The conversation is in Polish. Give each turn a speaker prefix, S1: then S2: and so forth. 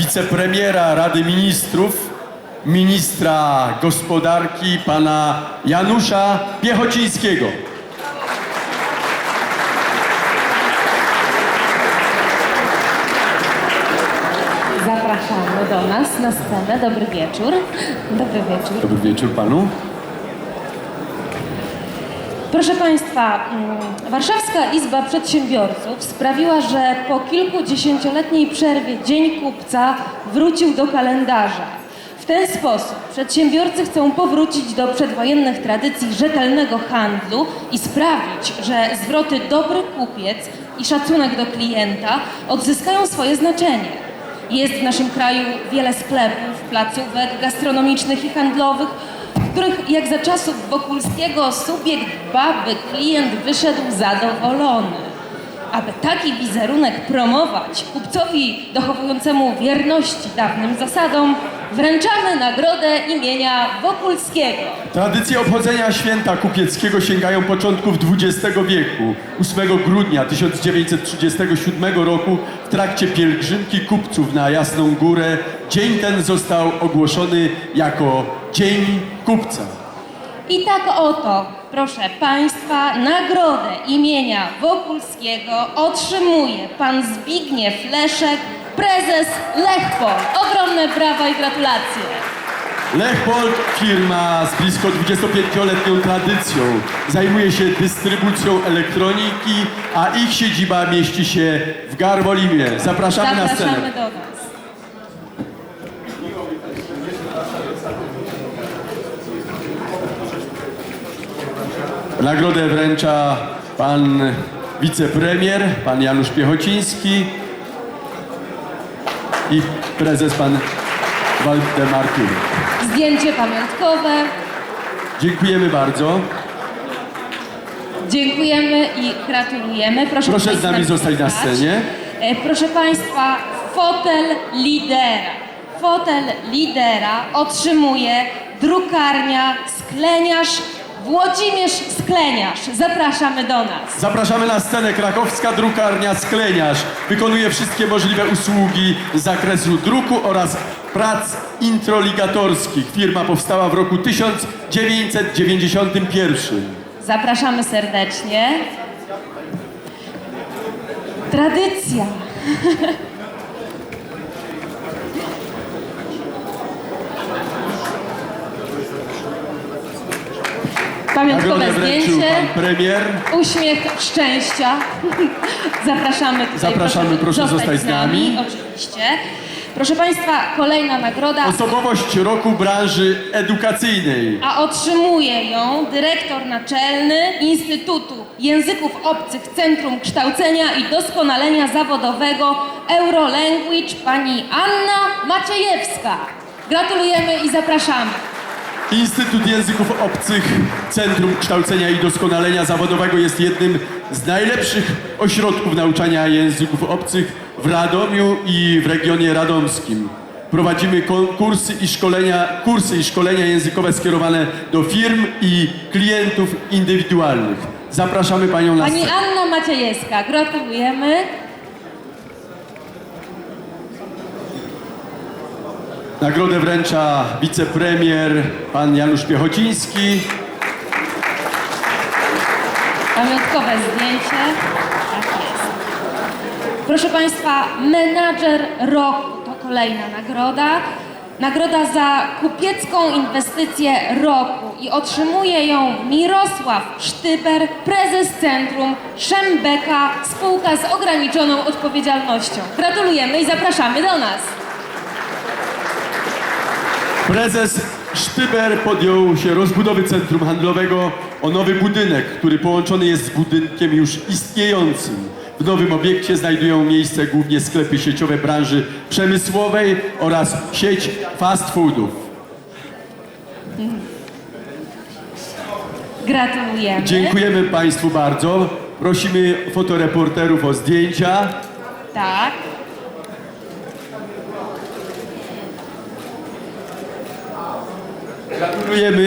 S1: wicepremiera Rady Ministrów, ministra gospodarki, pana Janusza Piechocińskiego.
S2: Zapraszamy do nas na scenę. Dobry wieczór. Dobry wieczór.
S1: Dobry wieczór panu.
S2: Proszę Państwa, mm, Warszawska Izba Przedsiębiorców sprawiła, że po kilkudziesięcioletniej przerwie Dzień Kupca wrócił do kalendarza. W ten sposób przedsiębiorcy chcą powrócić do przedwojennych tradycji rzetelnego handlu i sprawić, że zwroty dobry kupiec i szacunek do klienta odzyskają swoje znaczenie. Jest w naszym kraju wiele sklepów, placówek gastronomicznych i handlowych, w których jak za czasów Wokulskiego subiekt baby klient wyszedł zadowolony. Aby taki wizerunek promować kupcowi dochowującemu wierności dawnym zasadom, wręczamy nagrodę imienia Wokulskiego.
S1: Tradycje obchodzenia święta kupieckiego sięgają początków XX wieku. 8 grudnia 1937 roku w trakcie pielgrzymki kupców na Jasną Górę dzień ten został ogłoszony jako Dzień Kupca.
S2: I tak oto, proszę Państwa, nagrodę imienia Wokulskiego otrzymuje pan Zbigniew Leszek, prezes Lechpol. Ogromne brawa i gratulacje.
S1: Lechpold, firma z blisko 25-letnią tradycją, zajmuje się dystrybucją elektroniki, a ich siedziba mieści się w Garwolinie. Zapraszamy, na
S2: Zapraszamy
S1: scenę.
S2: do nas.
S1: Nagrodę wręcza pan wicepremier, pan Janusz Piechociński i prezes pan Waldemar Turek.
S2: Zdjęcie pamiątkowe.
S1: Dziękujemy bardzo.
S2: Dziękujemy i gratulujemy. Proszę,
S1: Proszę z nami zostać na scenie.
S2: E, Proszę Państwa, fotel lidera. Fotel lidera otrzymuje drukarnia Skleniarz Włodzimierz Skleniarz. Zapraszamy do nas.
S1: Zapraszamy na scenę krakowska drukarnia Skleniarz. Wykonuje wszystkie możliwe usługi z zakresu druku oraz prac introligatorskich. Firma powstała w roku 1991.
S2: Zapraszamy serdecznie. Tradycja. Pamiątkowe zdjęcie.
S1: pan premier.
S2: Uśmiech szczęścia. Zapraszamy tutaj.
S1: Zapraszamy, proszę zostać z nami.
S2: Oczywiście. Proszę Państwa, kolejna nagroda.
S1: Osobowość roku branży edukacyjnej.
S2: A otrzymuje ją dyrektor naczelny Instytutu Języków Obcych Centrum Kształcenia i Doskonalenia Zawodowego Eurolanguage pani Anna Maciejewska. Gratulujemy i zapraszamy.
S1: Instytut Języków Obcych Centrum Kształcenia i Doskonalenia Zawodowego jest jednym z najlepszych ośrodków nauczania języków obcych w Radomiu i w regionie radomskim. Prowadzimy konkursy i szkolenia, kursy i szkolenia językowe skierowane do firm i klientów indywidualnych. Zapraszamy Panią na
S2: Pani
S1: scenę.
S2: Anna Maciejewska, gratulujemy.
S1: Nagrodę wręcza wicepremier pan Janusz Piechociński.
S2: Pamiątkowe zdjęcie. Tak jest. Proszę Państwa, menadżer roku to kolejna nagroda. Nagroda za kupiecką inwestycję roku i otrzymuje ją Mirosław Sztyber, prezes Centrum Szembeka, spółka z ograniczoną odpowiedzialnością. Gratulujemy i zapraszamy do nas.
S1: Prezes Sztyber podjął się rozbudowy centrum handlowego o nowy budynek, który połączony jest z budynkiem już istniejącym. W nowym obiekcie znajdują miejsce głównie sklepy sieciowe branży przemysłowej oraz sieć fast foodów.
S2: Gratulujemy.
S1: Dziękujemy Państwu bardzo. Prosimy fotoreporterów o zdjęcia.
S2: Tak.
S1: Gratulujemy.